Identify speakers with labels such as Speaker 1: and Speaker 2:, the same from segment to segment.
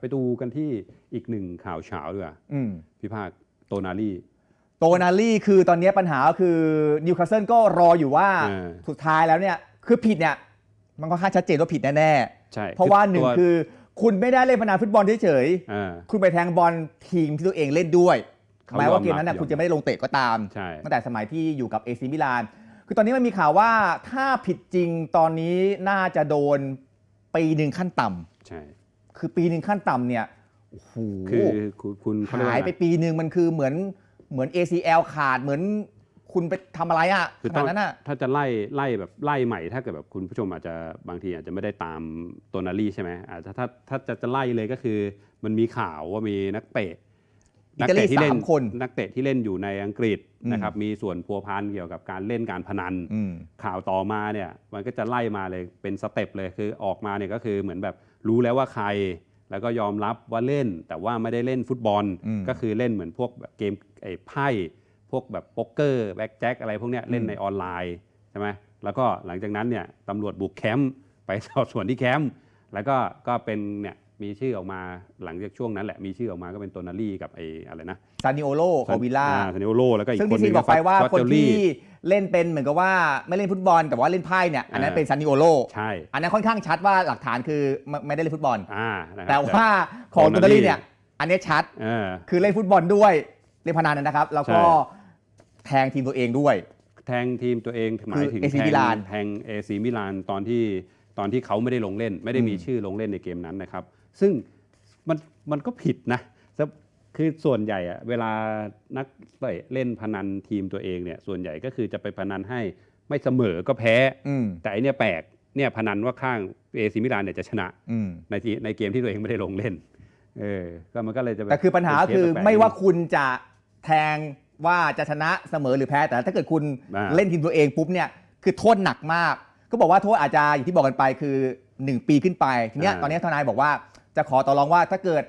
Speaker 1: ไปดูกันที่อีกหนึ่งข่าวเช้าด้วย
Speaker 2: อืม
Speaker 1: พี่ภาคโตนาลี
Speaker 2: โตนาลี่คือตอนนี้ปัญหาก็คือนิวคาสเซิลก็รออยู่ว่า
Speaker 1: เออ
Speaker 2: สุดท้ายแล้วเนี่ยคือผิดเนี่ยมันก็ค่อนข้างชัดเจนว่าผิดแน่
Speaker 1: ใช่
Speaker 2: ๆ เพราะว่าหนึ่ง
Speaker 1: ตัว
Speaker 2: คือคุณไม่ได้เล่นพนันฟุตบอลเฉย
Speaker 1: อ่า
Speaker 2: ๆคุณไปแทงบอลทีมที่ตัวเองเล่นด้วย
Speaker 1: เขา
Speaker 2: แม้ว่าย
Speaker 1: อมรับ
Speaker 2: เกมนั้นนะ
Speaker 1: ยอม
Speaker 2: คุณจะไม่ได้ลงเตะก็ตาม
Speaker 1: ใช่
Speaker 2: ตั้งแต่สมัยที่อยู่กับเอซีมิลาน คือตอนนี้มันมีข่าวว่าถ้าผิดจริงตอนนี้น่าจะโดนปีหนึ่งขั้นต่ำ
Speaker 1: ใช่
Speaker 2: คือปีหนึ่งขั้นต่ำเนี่ยโอ้โห
Speaker 1: คือคุณคุณเขเรีก
Speaker 2: หาย
Speaker 1: ว่
Speaker 2: ไปปีหนึ่งมันคือเหมือนเหมือน ACL ขาดเหมือนคุณไปทำอะไรอะ
Speaker 1: คือ
Speaker 2: ข
Speaker 1: ต้
Speaker 2: นา
Speaker 1: อง
Speaker 2: ดนั้นอะ
Speaker 1: ถ้าจะไล่ไล่แบบไล่ใหม่ ถ้าเกิดแบบคุณผู้ชมอาจจะบางทีอาจจะไม่ได้ตามโตนาลีใช่ไหมอาจจะถ้าถ้าจะจะไล่เลยก็คือ มันมีข่าวว่ามีนักเตะ
Speaker 2: อิตาลี
Speaker 1: ที่เล่
Speaker 2: สานมคน
Speaker 1: นักเตะที่เล่นอยู่ในอังกฤษ
Speaker 2: อืม
Speaker 1: นะครับมีส่วนพัวพันเกี่ยวกับการเล่นการพนัน
Speaker 2: อืม
Speaker 1: ข่าวต่อมาเนี่ยมันก็จะไล่มาเลยเป็นสเต็ปเลยคือออกมาเนี่ยก็คือเหมือนแบบรู้แล้วว่าใคร แล้วก็ยอมรับว่าเล่น แต่ว่าไม่ได้เล่นฟุตบอล
Speaker 2: อืม
Speaker 1: ก็คือเล่นเหมือนพวกแบบเกมไอ้ไพ่พวกแบบโป๊กเกอร์แบ็กแจ็คอะไรพวกเนี้ยเล่น
Speaker 2: อืม
Speaker 1: ในออนไลน์ใช่ไหมแล้วก็หลังจากนั้นเนี่ยตำรวจบุกแคมป์ไปสอบสวนที่แคมป์แล้วก็ก็เป็นเนี่ย มีชื่อออกมาหลังจากช่วงนั้นแหละมีชื่อออกมาก็เป็นโตนาลี่กับไอ้อะไรนะ
Speaker 2: ซานิโอโลของวิลล่า
Speaker 1: ซานิโอโลแล้วก็อีก
Speaker 2: ซึ่ง
Speaker 1: คน
Speaker 2: ที่
Speaker 1: ห
Speaker 2: ซี
Speaker 1: นึง
Speaker 2: บอกไปว่า
Speaker 1: ฟอส
Speaker 2: คน
Speaker 1: เจอรี่
Speaker 2: ที่เล่นเป็นเหมือนกับว่าไม่เล่นฟุตบอลแต่ว่าเล่นไพ่เนี่ยอันนั้น
Speaker 1: อ่า
Speaker 2: เป็นซานิโอโล
Speaker 1: ใช่
Speaker 2: อันนั้นค่อนข้างชัดว่าหลักฐานคือไม่ไม่ได้เล่นฟุตบอล
Speaker 1: อ่านะครับ
Speaker 2: แต่ว่าของ
Speaker 1: โต
Speaker 2: โต
Speaker 1: นา
Speaker 2: นา
Speaker 1: ลี่
Speaker 2: ลี่เนี่ยอันนี้ชัด
Speaker 1: เออ
Speaker 2: คือเล่นฟุตบอลด้วยเล่นพนันนะครับ แล้วก็
Speaker 1: ใช่
Speaker 2: แทงทีมตัวเองด้วย
Speaker 1: แทงทีมตัวเองหมายถึง
Speaker 2: AC
Speaker 1: แทง
Speaker 2: มิลาน
Speaker 1: แทงเอซีมิลานตอนที่ ตอนที่เขาไม่ได้ลงเล่น ไม่ได้มี
Speaker 2: อืม
Speaker 1: ชื่อลงเล่นในเกมนั้นนะครับ ซึ่งมันมันก็ผิดนะแต่คือส่วนใหญ่อะเวลานักเตะเล่นพนันทีมตัวเองเนี่ยส่วนใหญ่ก็คือจะไปพนันให้ไม่เสมอก็แพ้
Speaker 2: อืม
Speaker 1: แต่อันเนี้ยแปลกเนี่ยพนันว่าข้างเอซีมิลานเนี่ยจะชนะ
Speaker 2: อืม
Speaker 1: ในทีในเกมที่ตัวเองไม่ได้ลงเล่นเออก็มันก็เลยจะบบ
Speaker 2: แต่คือปัญหา
Speaker 1: เป็น
Speaker 2: คือ
Speaker 1: เสแปลกๆ
Speaker 2: ไม่ว่าคุณจะแทงว่าจะชนะเสมอหรือแพ้แต่ถ้าเกิดคุณ
Speaker 1: อ่า
Speaker 2: เล่นทีมตัวเองปุ๊บเนี่ยคือโทษหนักมาก ก็บอกว่าโทษอาจจะอย่างที่บอกกันไปคือ 1 ปีขึ้นไปทีเนี้ยตอนนี้ทนายบอกว่าจะขอต่อรองว่าถ้าเกิด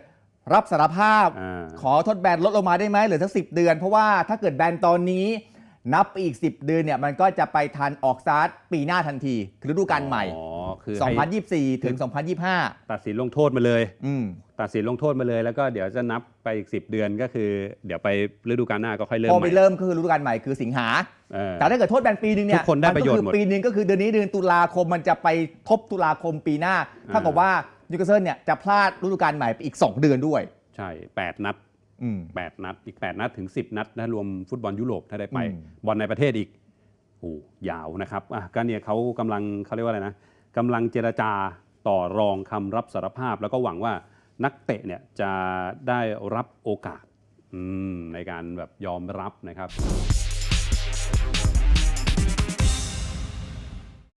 Speaker 2: รับสารภาพ
Speaker 1: อ่า
Speaker 2: ขอทดแบนลดลงมาได้ไหมเหลือสักสิเดือน เพราะว่าถ้าเกิดแบนตอนนี้ นับไปอีก 10 เดือนเนี่ยมันก็จะไปทันออกสตาร์ทปีหน้าทันทีคือฤดูกาลใหม่
Speaker 1: อ๋อ คือให้
Speaker 2: 2024 ถึง 2025
Speaker 1: ตัดสินลงโทษมาเลย
Speaker 2: อืม
Speaker 1: ตัดสินลงโทษมาเลยแล้วก็เดี๋ยวจะนับไปอีกสิเดือนก็คือ เดี๋ยวไปฤดูกาลหน้าก็ค่อยเริ่ม
Speaker 2: พอ
Speaker 1: ให
Speaker 2: ไป
Speaker 1: ม่
Speaker 2: เริ่มก็คือฤดูกาลใหม่คือสิงหา
Speaker 1: เออ
Speaker 2: แต่ถ้าเกิดโทษแบนปีหนึ่งเนี่ย
Speaker 1: ทุกคนได้ประโยชน์
Speaker 2: มั
Speaker 1: หมด
Speaker 2: ก็คือปีหนึ่งก็คือเดือนนี้เดือนตุลาคมมันจะไปทบตุลาคมปีหน้าเท่ากับว่านิวคาสเซิลเนี่ยจะพลาดฤดูกาลใหม่ไปอีก 2 เดือนด้วย
Speaker 1: ใช่ 8 นัด
Speaker 2: อืม
Speaker 1: 8 นัด อีก 8 นัดถึง 10 นัดนะรวมฟุตบอลยุโรปถ้าได้ไป
Speaker 2: อืม
Speaker 1: บอลในประเทศอีกโอ้ยาวนะครับอะก็เนี่ยเขากำลังเขาเรียกว่าอะไรนะ กำลังเจรจาต่อรองคำรับสารภาพ แล้วก็หวังว่านักเตะเนี่ยจะได้รับโอกาสในการแบบยอมรับนะครับ